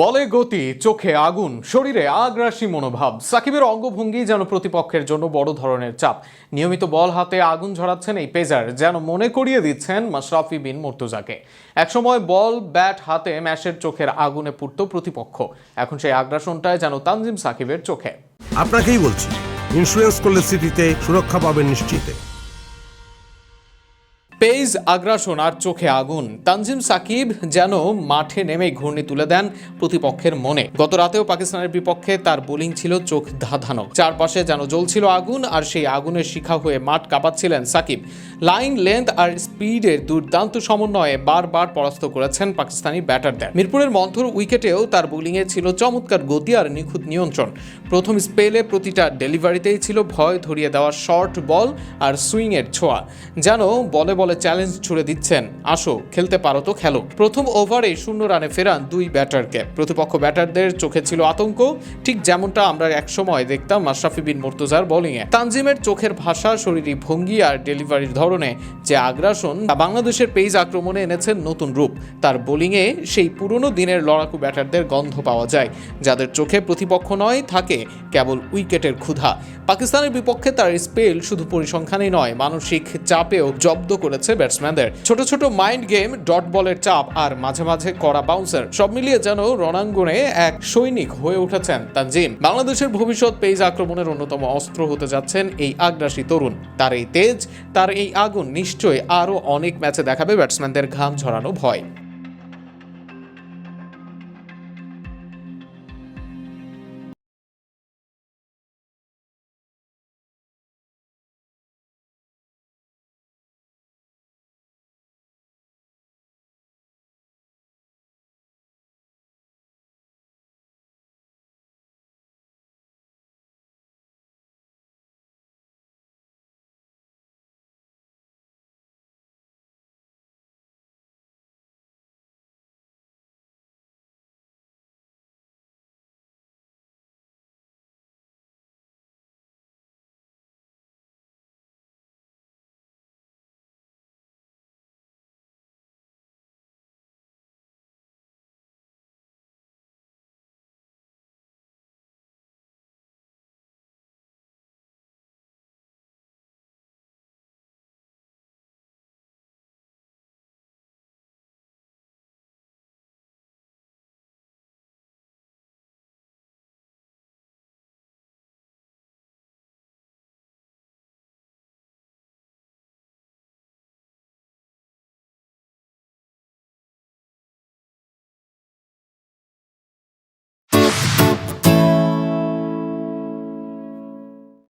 বলে গতি, চোখে আগুন, শরীরে আগ্রাসী মনোভাব। সাকিবের অঙ্গভঙ্গি যেন প্রতিপক্ষের জন্য বড় ধরনের চাপ। নিয়মিত বল হাতে আগুন ঝরাচ্ছেন এই পেজার, যেন মনে করিয়ে দিচ্ছেন মাশরাফি বিন মুর্তজাকে। একসময় বল, ব্যাট হাতে ম্যাশের চোখের আগুনে পুড়ত প্রতিপক্ষ। এখন সেই আগ্রাসনটায় যেন তানজিম সাকিবের চোখে। আপনাকেই বলছি ইন্স্যুরেন্স করলে স্মৃতিতে সুরক্ষা পাবেন নিশ্চিতে। পেজ আগ্রাসন আর চোখে আগুন। তানজিম সাকিব যেন মাঠে নেমে ঘূর্ণি তুলে দেন প্রতিপক্ষের মনে। গত রাতেও পাকিস্তানের বিপক্ষে তার বোলিং ছিল চোখ ধাঁধানো। চারপাশে যেন জ্বলছিল আগুন আর সেই আগুনের শিখা হয়ে মাঠ কাঁপাচ্ছিলেন সাকিব। লাইন, লেন্থ আর স্পিডের দুর্দান্ত সমন্বয়ে বারবার পরাস্ত করেছেন পাকিস্তানি ব্যাটারদের। মিরপুরের মন্থর উইকেটেও তার বোলিংয়ে ছিল চমৎকার গতি আর নিখুঁত নিয়ন্ত্রণ। প্রথম স্পেলে প্রতিটা ডেলিভারিতেই ছিল ভয় ধরিয়ে দেওয়া শর্ট বল আর সুইংয়ের ছোঁয়া। যেন বলে বলে চ্যালেঞ্জ ছুড়ে দিচ্ছেন। আসো, খেলতে পারো তো খেলো। প্রথম ওভারে শূন্য রানে ফেরান দুই ব্যাটারকে। প্রতিপক্ষ ব্যাটারদের চোখে ছিল আতঙ্ক। ঠিক যেমনটা আমরা একসময় দেখতাম মাশরাফি বিন মুর্তজার বোলিংয়ে তানজিমের চোখের ভাষা শরীরী ভঙ্গি আর ডেলিভারির ধরনে যে আগ্রাসন, তা বাংলাদেশের পেজ আক্রমণে এনেছেন নতুন রূপ। তার বোলিংয়ে সেই পুরনো দিনের লড়াকু ব্যাটারদের গন্ধ পাওয়া যায়, যাদের চোখে প্রতিপক্ষ নয়, থাকে কেবল উইকেটের ক্ষুধা। পাকিস্তানের বিপক্ষে তার স্পেল শুধু পরিসংখ্যানই নয়, মানসিক চাপেও জব্দ করেছে ব্যাটসম্যানদের ছোট ছোট মাইন্ড গেম ডট বলের চাপ আর মাঝে মাঝে করা বাউন্সার সব মিলিয়ে যেন রণাঙ্গনে এক সৈনিক হয়ে উঠেছেন তানজিম। বাংলাদেশের ভবিষ্যৎ পেজ আক্রমণের অন্যতম অস্ত্র হতে যাচ্ছেন এই আগ্রাসী তরুণ। তার এই তেজ, তার এই আগুন নিশ্চয়ই আরও অনেক ম্যাচে দেখাবে ব্যাটসম্যানদের ঘাম ঝরানো ভয়।